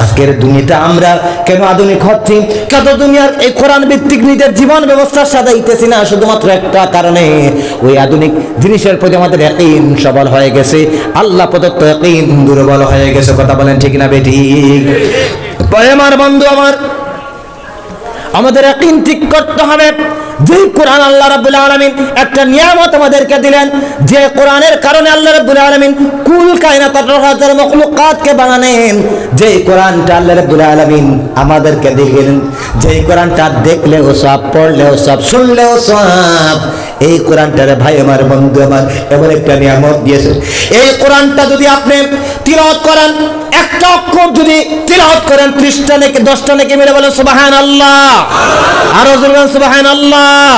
আজকের দুনিয়াতে আমরা কেন আধুনিক হচ্ছি? কত দুনিয়ার এই কোরআন ভিত্তিক নিজের জীবন ব্যবস্থা সাজাইতেছি না, শুধুমাত্র একটা কারণে। ওই আধুনিক জিনিসের প্রতি আমাদের একইন সবল হয়ে গেছে। আল্লাহ প্রদত্ত একইন দুর্বল হয়ে গেছে, কথা বলেন ঠিক না বেটি আমার বন্ধু, আমার আমাদের একদিন ঠিক করতে হবে। যে কোরআন আল্লাহ রাব্বুল আলামিন একটা নিয়ামত আমাদেরকে দিলেন, যে কোরআনের কারণে আল্লাহ রাব্বুল আলামিন কুল কায়নাত আঠারো হাজার মখলুকাতকে বানানেন যে কোরআনটা আল্লাহ রাব্বুল আলামিন আমাদেরকে দিলেন যে কোরআনটা দেখলেও সব, পড়লেও সব, শুনলেও সব, এই কোরআনটার ভাই আমার বন্ধু আমার এমন একটা নিয়ামত দিয়েছে। এই কোরআনটা যদি আপনি তিলাওয়াত করেন, একটা অক্ষর যদি তিলাওয়াত করেন, ত্রিশটা নাকি, দশটা নাকি মিলে বলেন সুবাহান আল্লাহ আরও বলবেন সুবাহান আল্লাহ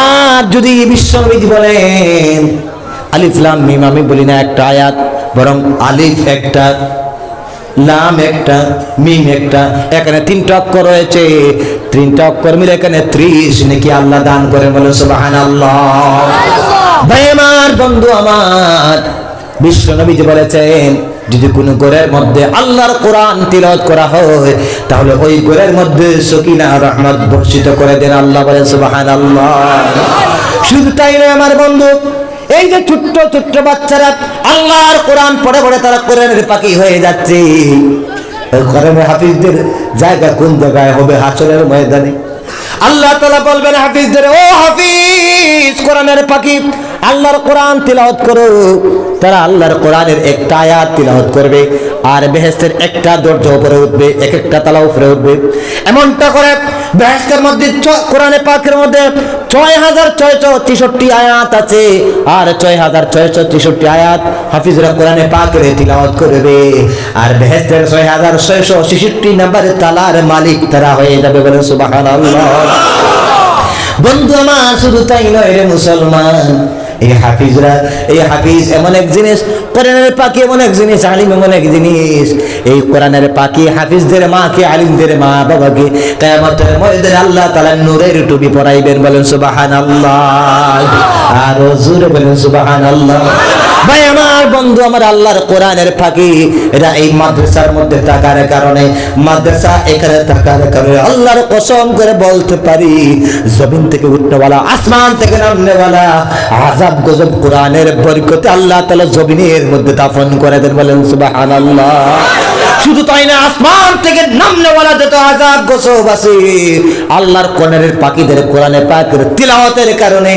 আর যদি বিশ্বনবীজি বলেন, আলিফ লাম মিম, আমি বলি না একটা আয়াত, বরং আলিফ একটা, লাম একটা, মিম একটা, এখানে তিনটা অক্ষর রয়েছে। তিনটা অক্ষর মিলে এখানে ত্রিশ নাকি আল্লাহ দান করে বলে সুবাহান আল্লাহ ভাই আমার বন্ধু আমার বিশ্ব নবীজি বলেছেন যদি কোনো গোরের মধ্যে আল্লাহর কোরআন তিলত করা হয়, তাহলে ওই গোরের মধ্যে সকিনা রহমত বর্ষিত করে দেন। আল্লাহ বলেন সুবাহান আল্লাহ শুধু তাই নয় আমার বন্ধু, এই যে ছোট্ট ছোট্ট বাচ্চারা আল্লাহর কোরআন পড়ে পড়ে তারা কোরআনের পাখি হয়ে যাচ্ছে। কোরআনের হাফিজদের জায়গা কোন জায়গায় হবে? হাসরের ময়দানে। আল্লাহ তালা বলবেন, হাফিজদের, ও হাফিজ, কোরআনের পাখি আল্লাহর কোরআন তিলাওয়াত করো। তারা আল্লাহর কোরআনের একটা আয়াত তিলাওয়াত করবে, আর বেহেস্তের একটা দরজা উপরে উঠবে এক একটা তালা উপরে উঠবে। এমনটা করে বেহেস্তের মধ্যে কোরআনে পাকের মধ্যে ছয় হাজার ছয়শো তেষট্টি আয়াত আছে, আর ছয় হাজার ছয়শো তেষট্টি আয়াত হাফিজরা কোরআনে পাকের তিলাওয়াত করবে। আর বেহেস্তের ছয় হাজার ছয়শো ছেষট্টি নাম্বারের তালার মালিক তারা হয়ে যাবে বলে সুবাহান বন্ধু আমার, শুধু তাই নয় রে মুসলমান এই হাফিজরা এই হাফিজ এমন এক জিনিস কোরআনের পাখি এমন এক জিনিস আলিম এমন এক জিনিস। এই কোরআনের পাখি হাফিজদের মাকে আলিমদের মা বাবাকে কেমতের ময়দানে আল্লাহ তালা নূরের টুপি পরাইবেন বলেন সুবাহান আল্লাহ। আর জুরে বলেন সুবহানাল্লাহ। ভাই আমার বন্ধু আমার আল্লাহর কোরআনের ফাঁকি। এরা এই মাদ্রাসার মধ্যে থাকার কারণে, মাদ্রাসা এখানে থাকার কারণে আল্লাহর কসম করে বলতে পারি, জমিন থেকে উঠনেওয়ালা আসমান থেকে নামনেওয়ালা আজাব গজব কোরআনের বরকতে আল্লাহ তালা জমিনের মধ্যে দাফন করে দেন বলেন, সুবহানাল্লাহ। শুধু তাই না, আসমান থেকে নামনেওয়ালা যত আজাব গোসব আছে। আল্লাহর কোনের পাখিদের কোরআনে পাকের তিলাওয়াতের কারণে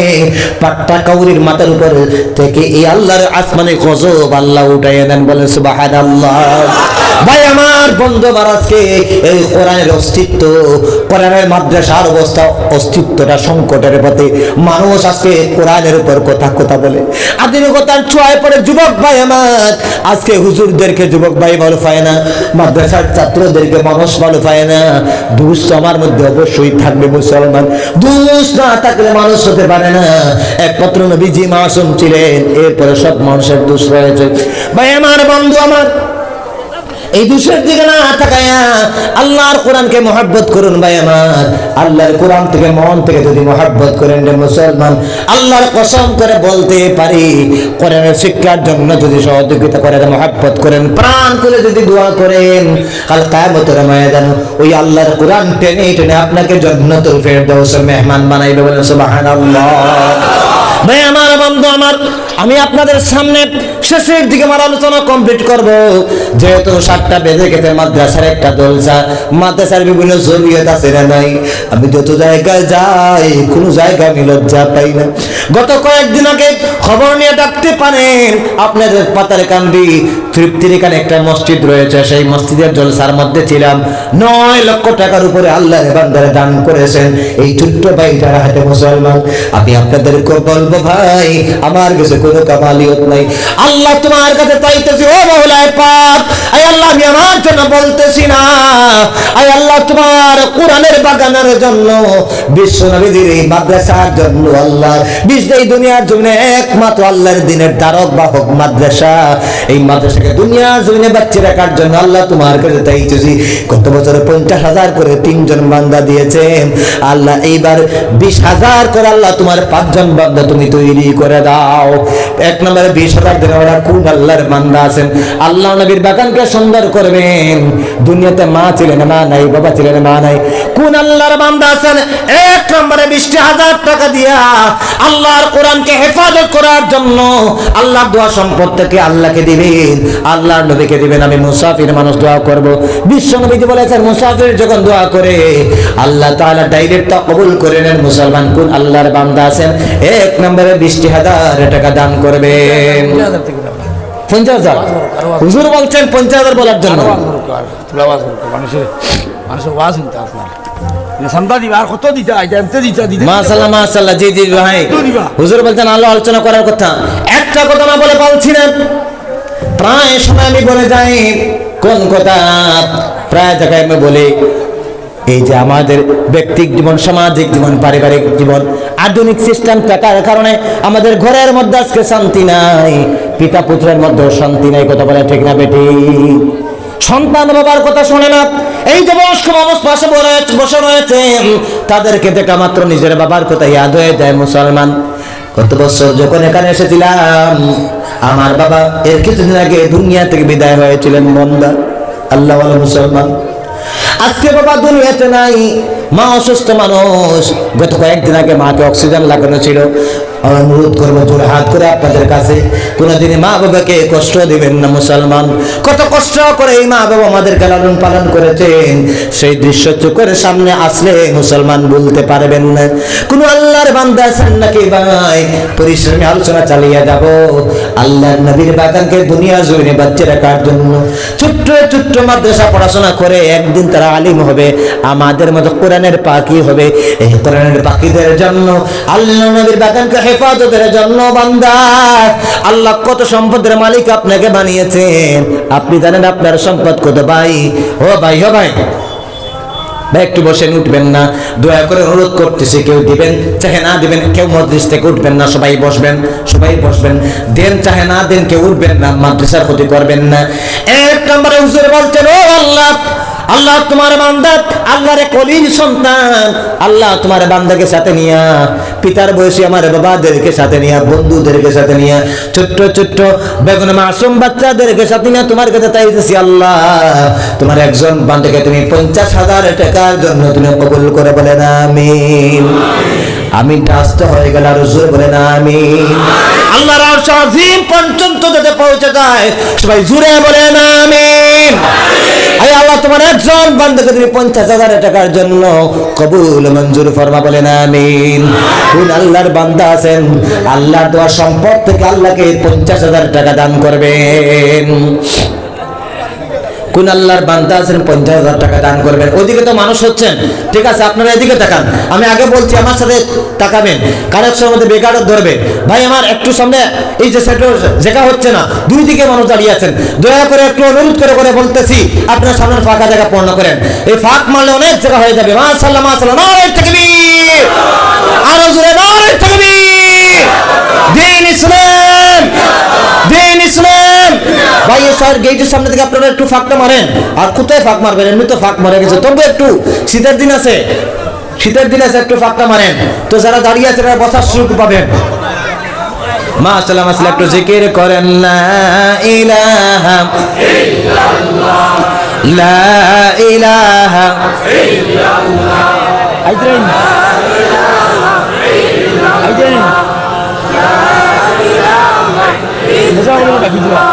পাট্টা কাউরির মাথার উপর থেকে এই আল্লাহর আসমানে গজব আল্লাহ উঠাই দেন, বলেন আল্লাহ ভাই আমার বন্ধু মারাজকে এই কোরআনের অস্তিত্ব, কোরআনের মাদ্রাসার অবস্থা, অস্তিত্বটা সংকটের পথে মানুষ আজকে কোরআনের উপর কথা কথা বলে। আধুনিকতার ছোঁয়ায় পড়ে যুবক ভাই আমার। আজকে হুজুরদেরকে যুবক ভাই ভালো পায় না, মাদ্রাসার ছাত্রদেরকে মানুষ ভালো পায় না। দুষ আমার মধ্যে অবশ্যই থাকবে মুসলমান। দুষ না থাকলে মানুষ হতে পারে না। একমাত্র নবীজি মাসুম ছিলেন, এরপরে সব মানুষের দোষ রয়েছে। ভাই আমার বন্ধু আমার এই দুশের দিকে না তাকায়া আল্লাহর কোরআনকে মহাব্বত করুন ভাই আমার। আল্লাহর কোরআন থেকে মন থেকে যদি মহাব্বত করেন রে মুসলমান, আল্লাহর কসম করে বলতে পারি, কোরআনের শিক্ষার জন্য যদি সহযোগিতা করেন মহাব্বত করেন, প্রাণ করে যদি দোয়া করেন, কাল কায়ামতের ময়দান ওই আল্লাহর কোরআন টেনে টেনে আপনাকে জন্নতুল ফেরদৌসের মেহমান বানাইবে বলেন সুবহানাল্লাহ। ভাই আমার বন্ধু আমার, আমি আপনাদের সামনে শেষের দিকে আমার আলোচনা কমপ্লিট করব। যেহেতু সাতটা বেজে গেছে মাদ্রাসার একটা দলসা মাদ্রাসার বিভিন্ন জমিয়ত আছে না নাই? আমি যত জায়গায় যাই, কোনো জায়গায় আমি লজ্জা পাই না। গত কয়েকদিন আগে খবর নিয়ে ডাকতে পারেন, আপনাদের পাতার কান্দি তৃপ্তির এখানে একটা মসজিদ রয়েছে, সেই মসজিদের জলসার মধ্যে ছিলাম। নয় লক্ষ টাকার উপরে আল্লাহর বান্দারে দান করেছেন। এই ছোট্ট ভাই যারা হাতে মুসলমান। আমি আপনাদেরকে বলব ভাই, আমার কাছে কোনো কামালিয়ত নাই। আল্লাহ তোমার কাছে চাইতেছি, ও মহলায় পাক আয় আল্লাহ, আমি আমার জন্য বলতেছি না। আয় আল্লাহ, তোমার কোরআনের বাগানের জন্য, বিশ্ব নবীদের এই মাদ্রাসার জন্য আল্লাহ বিশ্ব এই দুনিয়ার জন্য একমাত্র আল্লাহর দিনের দ্বারক বাহক মাদ্রাসা। এই মাদ্রাসাকে দুনিয়ার জমিনে বাচ্চা রাখার জন্য আল্লাহ তোমার কাছে চাইতেছি। কত বছরে পঞ্চাশ হাজার করে তিনজন বান্দা দিয়েছেন। আল্লাহ, এইবার বিশ হাজার করে আল্লাহ তোমার পাঁচজন বান্দা তুমি তৈরি করে দাও। এক নম্বরে বিশ হাজার দিনে ওরা কোন আল্লাহর বান্দা আছেন? আল্লাহ নবীর বাগানকে সুন্দর করবেন। দুনিয়াতে মা ছিলেন, মা নাই, বাবা ছিলেন, মা নাই। কোন আল্লাহর বান্দা আছেন? এক নম্বরে বিশটি হাজার টাকা দিয়া আল্লাহর কোরআনকে হেফাজত করার জন্য আল্লাহর দোয়া সম্পদ থেকে আল্লাহকে দিবেন। আল্লাহর নবীকে দিবেন। আমি মুসাফির মানুষ দোয়া করব। বিশ্ব নবীজি বলেছেন, মুসাফির যখন দোয়া করে, আল্লাহ তাআলা ডাইরেক্ট তা কবুল করে নেন। মুসলমান কোন আল্লাহর বান্দা আছেন? এক নম্বরে বিশটি হাজার টাকা দান করবেন। পঞ্চাশ হাজার? হুজুর বলছেন পঞ্চাশ হাজার বলার জন্য। মানুষের মানুষের ওয়াজ শুনতে আপনার আলোচনা করার কথা। একটা কথা না বলে বলছি না। প্রায় সময় আমি বলে যাই কোন কথা? প্রায় জায়গায় আমি বলি এই যে আমাদের ব্যক্তিক জীবন, সামাজিক জীবন, পারিবারিক জীবন, আধুনিক সিস্টেম থাকার কারণে আমাদের ঘরের মধ্যে আজকে শান্তি নাই পিতা পুত্রের মধ্যে শান্তি নাই, কথা বলে ঠিক না বেটি? সন্তান বাবার কথা শোনে না, এই যে বয়স্ক মানুষ পাশে বসে রয়েছে তাদেরকে দেখা মাত্র নিজের বাবার কথা ইয়াদ হয়ে যায় মুসলমান। কত বছর যখন এখানে এসেছিলাম, আমার বাবা এর কিছুদিন আগে দুনিয়া থেকে বিদায় হয়েছিলেন মন্দা আল্লাহ মুসলমান আজকে বাবা দুনিয়াতে নাই। মা অসুস্থ মানুষ। গত কয়েকদিন আগে মাকে অক্সিজেন লাগানো ছিল। অনুরোধ করব, জোরে হাত করে আপনাদের কাছে। কোনোদিনই মা বাবাকে কষ্ট দিবেন না, মুসলমান। কত কষ্ট করে এই মা বাবা আমাদেরকে লালন পালন করেছেন। সেই দৃশ্য চোখের সামনে আসলে মুসলমান বলতে পারবেন না। কোন আল্লাহর বান্দা আছেন নাকি ভাই? পরিশ্রমী আলোচনা চালিয়ে যাব। আল্লাহর নবীর বাগানকে দুনিয়া জমিনে বাচ্চা রাখার জন্য। ছোট্ট ছোট্ট মাদ্রাসা পড়াশোনা করে একদিন তারা আলিম হবে। আমাদের মতো কোরআনের পাখি হবে। এই কোরআনের পাখিদের জন্য, আল্লাহ নবীর বাগানকে হেফাজতের জন্য বান্দা। আল্লাহ কত সম্পদের মালিক আপনাকে বানিয়েছেন। আপনি জানেন আপনার সম্পদ কত ভাই? ও ভাই ও ভাই। ভাই, একটু বসেন উঠবেন না। দয়া করে অনুরোধ করতেছি, কেউ দিবেন, চাহে না দিবেন, কেউ থেকে উঠবেন না, সবাই বসবেন সবাই বসবেন। দেন, চাহে না দেন, কেউ উঠবেন না, মাদ্রাসার ক্ষতি করবেন না। এক নম্বরে হুজুর বলছেন, ও আল্লাহ আল্লাহ তোমার বান্দা, আল্লাহর কলির সন্তান। আল্লাহ তোমার বান্দাকে সাথে নিয়া, পিতার বয়সী আমার বাবাদেরকে সাথে নিয়া, বন্ধুদেরকে সাথে নিয়া, ছোট্ট ছোট্ট বেগুন মাসুম বাচ্চাদেরকে সাথে নিয়ে তোমার কাছে চাইতেছি আল্লাহ। তোমার একজন বান্দাকে তুমি পঞ্চাশ হাজার টাকার জন্য তুমি কবুল করে বলে না আমিন। আমি টাস্ত হয়ে গেল আর জোরে বলে না আমিন। আল্লাহর আরশ আজিম পর্যন্ত যাতে পৌঁছে যায়, সবাই জুড়ে বলে না আমিন। আয় আল্লাহ, তোমার একজন বান্দাকে তুমি পঞ্চাশ হাজার টাকার জন্য কবুল, মঞ্জুর ফরমা বলেন আমিন। কোন আল্লাহর বান্দা আছেন আল্লাহ দেওয়া সম্পদ থেকে আল্লাহকে পঞ্চাশ হাজার টাকা দান করবেন। কোন আল্লাহর বান্দা আছেন পঞ্চাশ হাজার টাকা দান করবেন। ওইদিকে তো মানুষ হচ্ছেন। ঠিক আছে, আপনারা এদিকে তাকান। আমি আগে বলছি, আমার সাথে তাকাবেন। কানেকশনের মধ্যে বেকার ধরবে। ভাই, আমার একটু সামনে এই যে সেটা জায়গা হচ্ছে না। দুই দিকে মানুষ দাঁড়িয়ে আছেন। দয়া করে একটু অনুরোধ করে করে বলতেছি, আপনার সামনের ফাঁকা জায়গা পূর্ণ করেন। এই ফাঁক মারলে অনেক জায়গা হয়ে যাবে। মাশাল্লাহ মাশাল্লাহ নারে তাকবীর আরও জোরে নারে তাকবীর দিন ইসলাম দিন ইসলাম ভাই স্যার গেটের সামনে থেকে আপনারা একটু ফাঁকটা মারেন। আর কোথায় ফাঁক মারবেন? এমনি তো ফাঁক মারা গেছে। তবে একটু শীতের দিন আছে। শীতের দিন আছে একটু ফাঁকটা মারেন। তো যারা দাঁড়িয়ে আছে তারা বসার সুযোগ পাবেন। মাশাআল্লাহ মাশাআল্লাহ একটু জিকির করেন। ইলাহা লা ইলাহা বাবা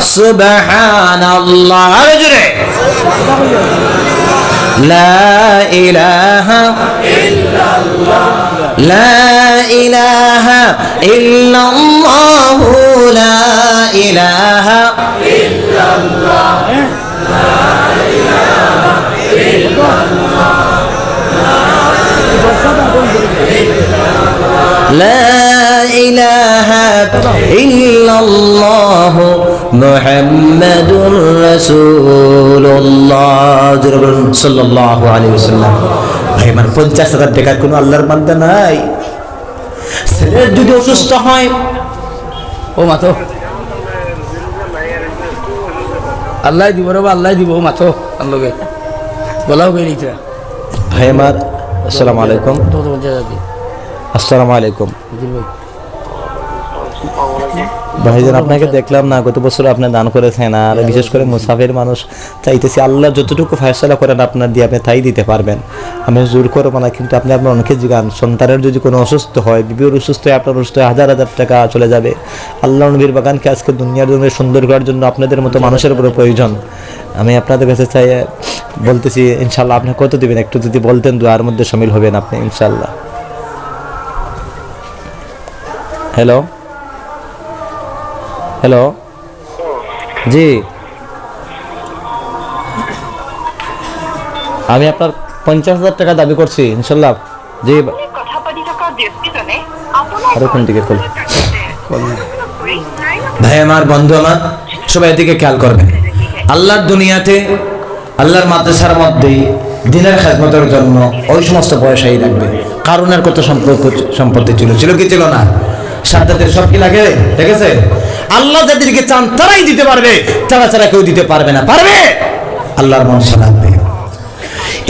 سبحان الله أجري لا إله لا إله إلا الله لا إله لا إله إلا الله মুহাম্মাদুর রাসূলুল্লাহ। সাল্লাল্লাহু আলাইহি ওয়াসাল্লাম। ভাই আমার পঞ্চাশ হাজার টাকার কোনো আল্লাহর বান্দা নাই। ছেলের যদি অসুস্থ হয় ও মাতো আল্লাহ দিব রে আল্লাহ দিব মাতো আল্লগে বলাও ইতরা ভাই আমার আসসালামু আলাইকুম। আসসালামু আলাইকুম। ভাইজান আপনাকে দেখলাম না গত বছর আপনি দান করেছেন আর বিশেষ করে মুসাফির মানুষ চাইতেছি আল্লাহ যতটুকু ফয়সলা করেন আপনার দিয়ে আপনি তাই দিতে পারবেন। আমি জোর করব না কিন্তু আপনি আপনার অনেকে জিগান সন্তানের যদি কোনো অসুস্থ হয় বিবির অসুস্থ হয় আপনার অসুস্থ হয় হাজার হাজার টাকা চলে যাবে। আল্লাহ নবীর বাগানকে আজকে দুনিয়ার জন্য সুন্দর করার জন্য আপনাদের মতো মানুষের উপরে প্রয়োজন। আমি আপনাদের কাছে চাই বলতেছি ইনশাল্লাহ আপনি কত দেবেন? একটু যদি বলতেন দুয়ার মধ্যে সামিল হবেন আপনি ইনশাল্লাহ হ্যালো? হ্যালো জি। আমি আপনার পঞ্চাশ হাজার টাকা দাবি করছি, ইনশাল্লাহ। জি। ভাই, আমার বন্ধু আমার, সবাই এদিকে খেয়াল করবেন। আল্লাহর দুনিয়াতে, আল্লাহর মাদ্রাসার মধ্যে দিনের খেদমতের জন্য ওই সমস্ত পয়সাই রাখবে কারণের কত সম্পর্ক সম্পত্তি ছিল? ছিল কি ছিল না? সাদ্দাতের সব কি লাগে? ঠিক আছে আল্লাহ যাদেরকে চান তারাই দিতে পারবে, তারা ছাড়া কেউ দিতে পারবে না। পারবে? আল্লাহর মনসা লাগবে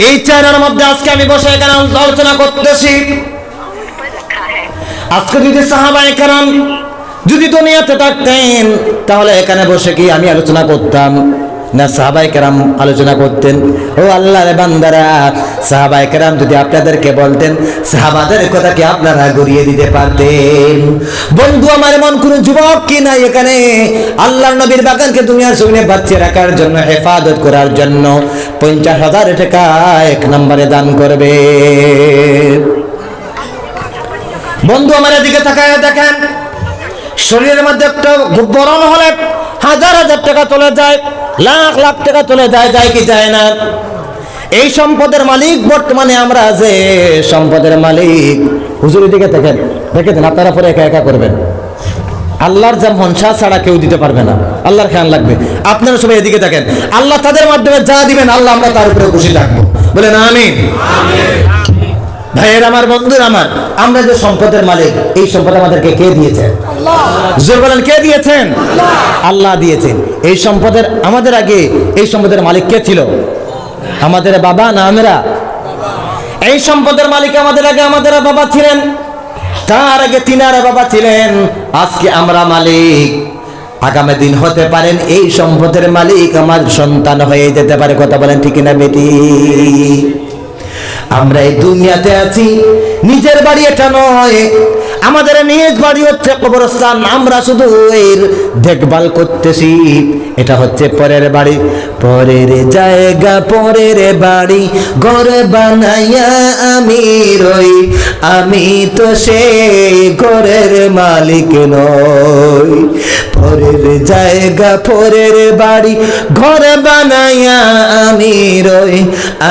এই চায়নার মধ্যে আজকে আমি বসে এখানে আলোচনা করতেছি। আজকে যদি সাহাবা কারাম যদি দুনিয়াতে থাকতেন, তাহলে এখানে বসে কি আমি আলোচনা করতাম। না সাহাবাই কেরাম আলোচনা করতেন? ও আল্লাহর বান্দারা সাহাবাই কেরাম যদি আপনাদেরকে বলতেন, সাহাবাদের কথা কি আপনারা গড়িয়ে দিতে পারতেন? বন্ধু, আমার এমন কোন যুবক কি নাই এখানে? আল্লাহর নবীর বাগানকে দুনিয়ার সঙ্গে বাঁচিয়ে রাখার জন্য, হেফাজত করার জন্য পঞ্চাশ হাজার টাকা এক নম্বরে দান করবে। বন্ধু, আমার এদিকে তাকায় দেখেন, শরীরের মধ্যে একটা গরম হলে হাজার হাজার টাকা চলে যায়, লাখ লাখ টাকা চলে যায় যায় কি যায় না? এই সম্পদের মালিক বর্তমানে আমরা যে সম্পদের মালিক। হুজুরের দিকে দেখেন দেখেছেন আপনারা পরে একা একা করবেন। আল্লাহর যা মনসা ছাড়া কেউ দিতে পারবে না। আল্লাহর খেয়াল লাগবে। আপনারা সবাই এদিকে দেখেন, আল্লাহ তাদের মাধ্যমে যা দিবেন, আল্লাহ আমরা তার উপরে খুশি থাকব। বলেন, আমিন। ভাইয়ের আমার বন্ধুর আমার আমরা যে সম্পদের মালিক এই সম্পদ আমাদেরকে কে দিয়েছেন জোর বলেন কে দিয়েছেন? আল্লাহ। দিয়েছেন। এই সম্পদের আমাদের আগে এই সম্পদের মালিক কে ছিল? আমাদের বাবা না আমরা? এই সম্পদের মালিক আমাদের আগে আমাদের বাবা ছিলেন। তার আগে তিনারা বাবা ছিলেন। আজকে আমরা মালিক। আগামী দিন হতে পারেন এই সম্পদের মালিক। আমার সন্তান হয়ে যেতে পারে। কথা বলেন ঠিক না বেটি? আমরা এই দুনিয়াতে আছি, নিজের বাড়ি এটা নয়। আমাদের নিজ বাড়ি হচ্ছে কবরস্থান, আমরা শুধু এর দেখভাল করতেছি। এটা হচ্ছে পরের বাড়ি। পরের জায়গা, পরের বাড়ি, ঘর বানাইয়া আমি রই। আমি তো সেই ঘরের মালিক নই। পরের জায়গা, পরের বাড়ি, ঘর বানাইয়া আমি রই।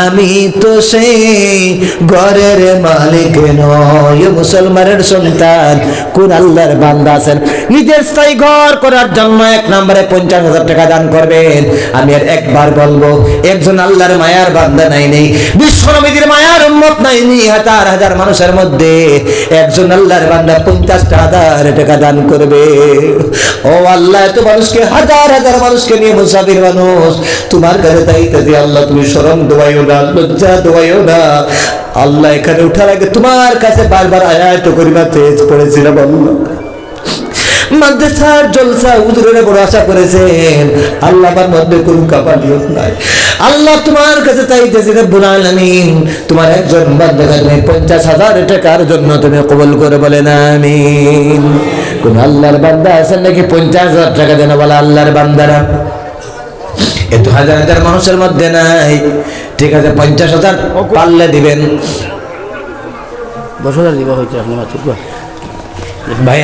আমি তো সেই ঘরের মালিক নয় মুসলমানের সন্তান, কোন আল্লাহর বান্দা আছেন? নিজের স্থায়ী ঘর করার জন্য এক নম্বরে পঞ্চাশ হাজার টাকা দান করবেন। আমি আর একবার বলব, একজন আল্লাহর মায়ার বান্দা নাই নেই বিশ্বনবীদের মায়ার উম্মত নাই নি হাজার হাজার মানুষের মধ্যে একজন আল্লাহর বান্দা পঞ্চাশটা হাজার টাকা দান করবে। ও আল্লাহ, এত মানুষকে, হাজার হাজার মানুষকে নিয়ে মুসাফির মানুষ, তোমার কাছে তাইতেছি আল্লাহ, তুমি শরম দোয়াইও না, লজ্জা দোয়াইও না। আল্লাহ এখানে উঠার আগে তোমার কাছে বারবার আয়াত করিবা তেজ পড়েছিলাম আল্লাহ মাদ্রাসার জলসা হুজুরের বড় আশা করেছেন, আল্লাহ আমার মধ্যে কোনো কাপালিয়ত নাই। আল্লাহ তোমার কাছে চাইতেছি, রব্বুল আলামিন, তোমার একজন বান্দাকে পঞ্চাশ হাজার টাকার জন্য তুমি কবুল করে বলেন আমিন। কোন আল্লাহর বান্দা আছেন নাকি পঞ্চাশ হাজার টাকা দেন বলে আল্লাহর বান্দারা? এত হাজার হাজার মানুষের মধ্যে নাই। ঠিক আছে, পঞ্চাশ হাজার পারলে দিবেন। দশ হাজার দিবা হয়েছে আপনি মাত্র। ভাই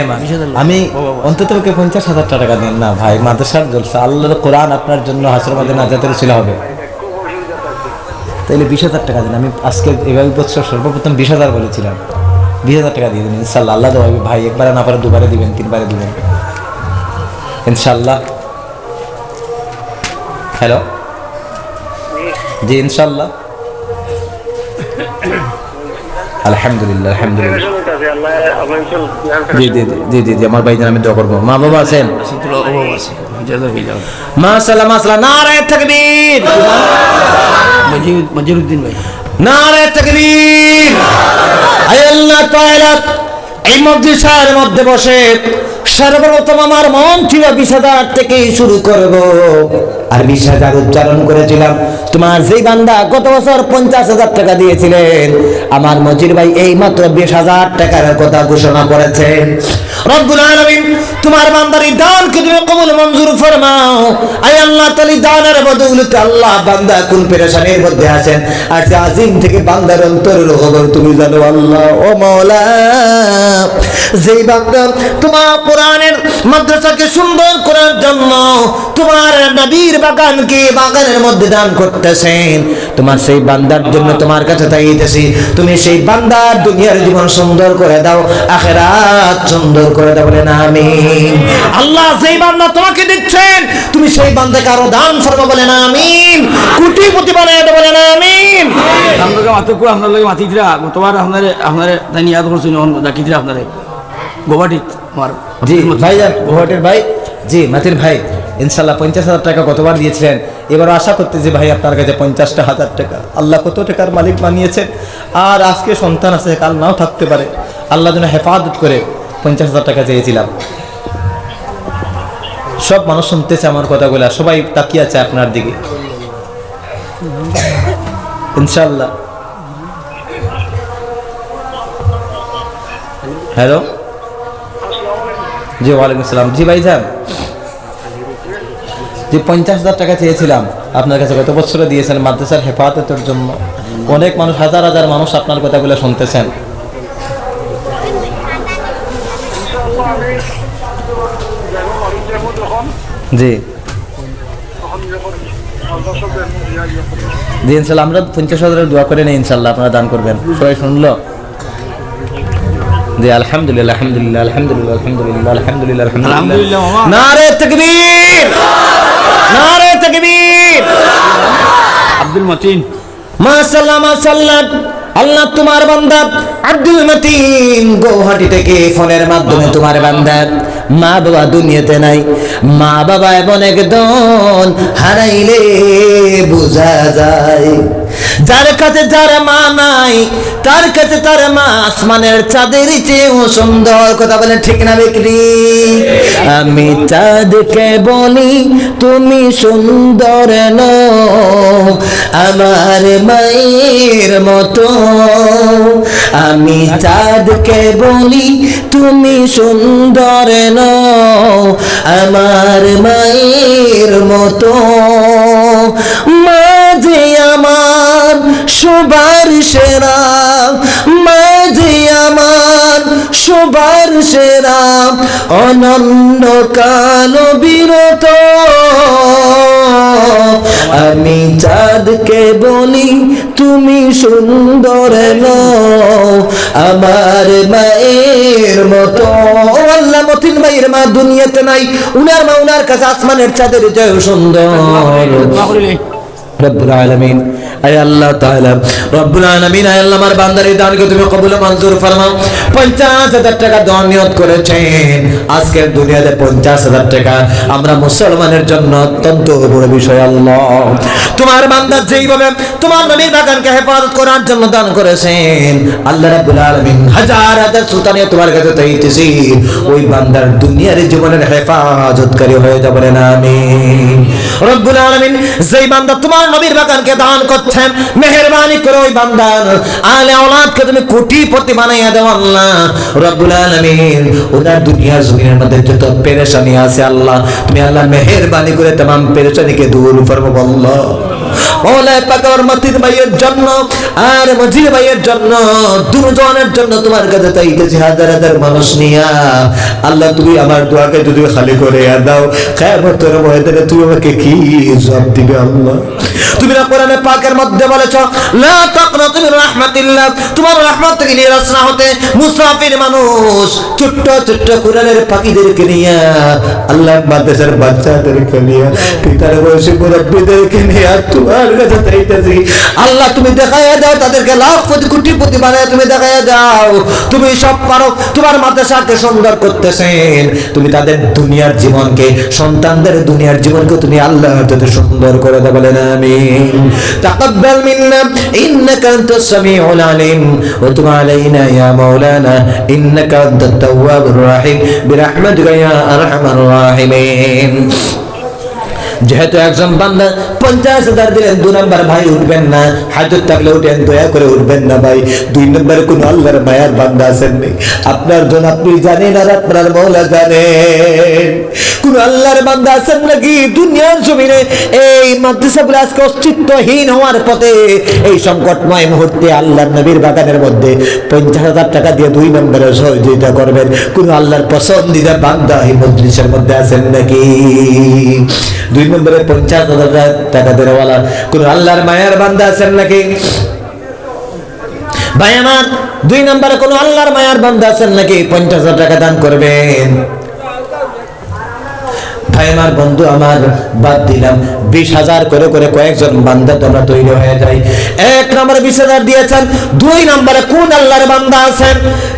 আমি অন্তত ওকে পঞ্চাশ হাজার টাকা দেন। না ভাই, মাদ্রাসার জলসা আল্লাহর কোরআন আপনার জন্য হাসর মধ্যে নাজাতের ছিল হবে। তাইলে বিশ হাজার টাকা দিন। আমি আজকে এভাবে বছর সর্বপ্রথম বিশ হাজার বলেছিলাম। বিশ হাজার টাকা দিয়ে দিন। ইনশাল্লাহ, আল্লাহ দেওয়া ভাই, একবারে না, পারে দুবারে দিবেন, তিনবারে দিবেন। ইনশাল্লাহ। হ্যালো? জি, ইনশাল্লাহ। আলহামদুলিল্লাহ আলহামদুলিল্লাহ। জি জি জি, জি জি জি আমার ভাইজান আমি দোয়া করব। মা বাবা আছেন? আসলে অভাব আছে জাজাক আল্লাহ মাশাআল্লাহ মাশাআল্লাহ নারায়ে তাকবীর। মজিদ মজিরুদ্দিন ভাই। নারায়ে তাকবীর। আয় আল্লাহ তাআলা এই মজলিসের মধ্যে বসে সর্বপ্রথম আমার মন ছিল বিশ থেকে শুরু করব। উচ্চারণ করেছিলাম। তোমার যেই বান্দা গত বছর পঞ্চাশ হাজার টাকা দিয়েছিলেন, আমার মজির ভাই এই মাত্র বিশ হাজার টাকার কথা ঘোষণা করেছেন রব্বুল তোমার তুমি কবুল মঞ্জুর ফরমাও। আয় আল্লাহ দানের আল্লাহ বান্দা কোন মধ্যে আছেন। আজিম থেকে বান্দার খবর তুমি জানো আল্লাহ ও যেই বান্দা তোমার মাদ্রাসাকে সুন্দর করার জন্য তোমার নবীর বাগানকে বাগানের মধ্যে দান করতেছেন? তোমার সেই বান্দার জন্য তোমার কাছে তাইতেছি তুমি সেই বান্দার দুনিয়ার জীবন সুন্দর করে দাও আখেরাত সুন্দর করে দাও বলে না আমি আল্লাহ সেই বান্দা তোমাকে দিচ্ছেন তুমি সেই বান্দাকে আরও দান ফরমা বলে না আমিন। কোটিপতি বানায় দাও বলে না আমিন আপনাকে মাতকু আপনার লগে মাতি দিলা গতবার আপনারে আপনারে জানি ইয়াদ করছেন ডাকি দিলা আপনারে। গোবাটি আমার জি ভাইজান গুয়াহাটির ভাই। জি, মাতির ভাই, ইনশাল্লাহ পঞ্চাশ হাজার টাকা গতবার দিয়েছিলেন। এবার আশা করতে যে ভাই আপনার কাছে পঞ্চাশটা হাজার টাকা। আল্লাহ কত টাকার মালিক বানিয়েছেন আর আজকে সন্তান আছে, কাল নাও থাকতে পারে। আল্লাহ যেন হেফাজত করে পঞ্চাশ হাজার টাকা চেয়েছিলাম। সব মানুষ শুনতেছে আমার কথাগুলো, সবাই তাকিয়ে আছে আপনার দিকে। ইনশাল্লাহ। হ্যালো? জি, ওয়ালাইকুম আসসালাম। জি ভাইজান জি পঞ্চাশ হাজার টাকা চেয়েছিলাম, আপনার কাছে গত বছরে দিয়েছেন, মাদ্রাসার হেফাজতের জন্য। অনেক মানুষ, হাজার হাজার মানুষ আপনার কথাগুলো শুনতেছেন। জি। জি, ইনশাল্লাহ, আমরা পঞ্চাশ হাজারের দোয়া করে নেই, ইনশাল্লাহ, আপনারা দান করবেন। সবাই শুনলো? জি আলহামদুলিল্লাহ আলহামদুলিল্লাহ আলহামদুলিল্লাহ আলহামদুলিল্লাহ আলহামদুলিল্লাহ আলহামদুলিল্লাহ। নারে তাকবীর! নারে তাকবীর! আব্দুল মতিন। মাশাআল্লাহ মাশাআল্লাহ। আল্লাহ তোমার বান্দা। আব্দুল মতিন গৌহাটি থেকে ফোনের মাধ্যমে তোমার বান্দা। মা বাবা দুনিয়াতে নাই। মা বাবা এমন একজন হারাইলে বোঝা যায়। যার কাছে যার মা নাই, তার কাছে তার মা আসমানের চাঁদের চেয়েও সুন্দর। কথা বলে ঠিক না বিক্রি? আমি চাঁদকে বলি, তুমি সুন্দর নও, আমার মায়ের মতো। আমি চাঁদকে বলি, তুমি সুন্দর নও, আমার মায়ের মতো। মাঝে সবার সেরা মাঝে আমার সবার সেরা অনন্য কালো বিরত। আমি চাঁদকে বলি তুমি সুন্দর আমার মায়ের মতো। আল্লাহ মতিন ভাইয়ের মা দুনিয়াতে নাই উনার মা উনার কাছে আসমানের চাঁদের জয় সুন্দর। রব্বুল আলামিন। আয় আল্লাহ তাআলা, রব্বুল আলামিন, আয় আল্লাহ, আমার বান্দার এই দানকে তুমি কবুল মঞ্জুর ফরমাও। 50000 টাকা দান নিয়ত করেছেন। আজকের দুনিয়াতে 50000 টাকা আমরা মুসলমানের জন্য অত্যন্ত বড় বিষয়, আল্লাহ। তোমার দুনিয়ার জীবনের হেফাজতকারী হয়ে যাবে না আমিন। রব্বুল আলামিন, যেই বান্দা তোমার নবীর বাগানকে দান করছেন মেহেরবানি করে ওই বান্দার আলে আওলাদকে তুমি কোটিপতি বানাইয়া দাও আল্লাহ রব্বুল আলামিন ওনার দুনিয়ার জমিনের মধ্যে যত পেরেশানি আছে আল্লাহ তুমি আল্লাহ মেহেরবানি করে तमाम পেরেশানিকে দূর ফরমাও আল্লাহ মৌলায় পাক আমার মাতির ভাইয়ের জন্য আর মজির ভাইয়ের জন্য, দুজনের জন্য তোমার কাছে চাইতেছি হাজার হাজার মানুষ নিয়া। আল্লাহ, তুমি আমার দোয়াকে যদি খালি করে দাও কেমতের ময়দানে তুমি আমাকে কি জবাব দিবে আল্লাহ? তুমি না কোরআনে পাকের মধ্যে বলেছ, লা তাকনাতু মির রাহমাতিল্লাহ। তোমার রহমত থেকে নিরাশ না হতে মুসাফির মানুষ ছোট্ট ছোট্ট কোরআনের পাখিদেরকে নিয়ে, আল্লাহ, মাদ্রাসার বাচ্চাদেরকে নিয়ে, পিতার বয়সী মুরব্বীদেরকে নিয়ে, তোমার কাছে আল্লাহ তুমি দেখাইয়া দাও, তাদেরকে লাখ কোটি কোটি প্রতি বানায় তুমি দেখাইয়া দাও। তুমি সব পারো, তোমার মাদ্রাসাকে সুন্দর করতেছেন। তুমি তাদের দুনিয়ার জীবনকে, সন্তানদের দুনিয়ার জীবনকে তুমি আল্লাহ তাদের সুন্দর করে দাও বলেন, আমিন। তাকাব্বাল মিন্না, ইন্নাকা আনতাস সামিউল আলিম। ওয়া তুব আলাইনা ইয়া মাওলানা, ইন্নাকা আনতাত তাওয়াবুর রাহিম। বিরহমাতিকা ইয়া আরহামার রাহিমিন। যেহেতু একজন বান্দা পঞ্চাশ হাজার দিলেন, দু নম্বর ভাই উঠবেন না। হাজত থাকলে উঠেন, দয়া করে উঠবেন না ভাই। দুই নম্বরে কোন আল্লাহর মায়ার বান্দা আছেন নেই আপনার জন আপনি জানেন আর আপনার মৌলা জানেন। কোন আল্লাহর বান্দা আছেন নাকি? দুনিয়ার জমিনে এই মাদ্রাসাগুলো আজকে অস্তিত্বহীন হওয়ার পথে এই সংকটময় মুহূর্তে আল্লাহর নবীর বাগানের মধ্যে পঞ্চাশ হাজার টাকা দিয়ে দুই নম্বরে সহযোগিতা করবেন। কোন আল্লাহর পছন্দিদা বান্দা এই মজলিসের মধ্যে আছেন নাকি? দুই নম্বরে পঞ্চাশ হাজার টাকা দেওয়ালা। কোন আল্লাহর মায়ার বান্ধা আছেন নাকি? ভাই আমার, দুই নম্বরে কোন আল্লাহর মায়ার বান্দা আছেন নাকি? পঞ্চাশ হাজার টাকা দান করবেন। ভাই আমার বন্ধু, আমার বাদ দিলাম। বিশ হাজার করে করে কয়েকজন বান্দা তোমরা তৈরি হয়ে যায়। এক নম্বরে বিশ হাজার দিয়েছেন। দুই নম্বরে কোন আল্লাহর বান্দা আছেন?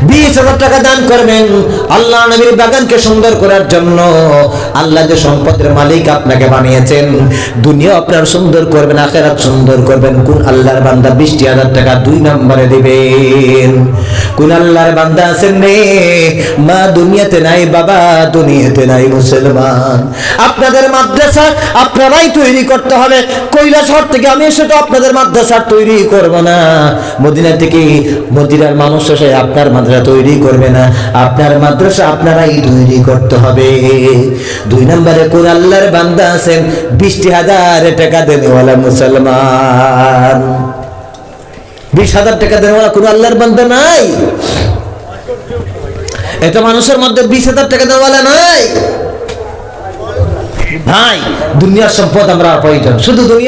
বিশ হাজার টাকা দান করবেন। আল্লাহ নবীর বাগানকে সুন্দর করার জন্য আল্লাহ যে সম্পদের মালিক আপনাকে বানিয়েছেন। দুনিয়া আপনার সুন্দর করবেন, আখেরাত সুন্দর করবেন। কোন আল্লাহর বান্দা বিশটি হাজার টাকা দুই নম্বরে দিবেন। কোন আল্লাহর বান্দা আছেন নে মা দুনিয়াতে নাই, বাবা দুনিয়াতে নাই মুসলমান। আপনাদের মাদ্রাসা আপনারাই তৈরি করতে হবে। কৈলাসহর থেকে আমি সেটা আপনাদের মাদ্রাসা তৈরি করব না। মদিনা থেকে মদিনার মানুষ এসে আপনার মাদ্রাসা তৈরি করবে না। আপনার মাদ্রাসা আপনারাই তৈরি করতে হবে। দুই নম্বরে, কোন আল্লাহর বান্দা আছেন? বিশটি হাজার টাকা দেনেওয়ালা মুসলমান। বিশ হাজার টাকা দেওয়া কোনো আল্লাহর বান্দা নাই। এত মানুষের মধ্যে বিশ হাজার টাকা দেওয়ালা নাই। ভাই, দুনিয়ার সম্পদ আমরা প্রয়োজন। শুধু দুনিয়া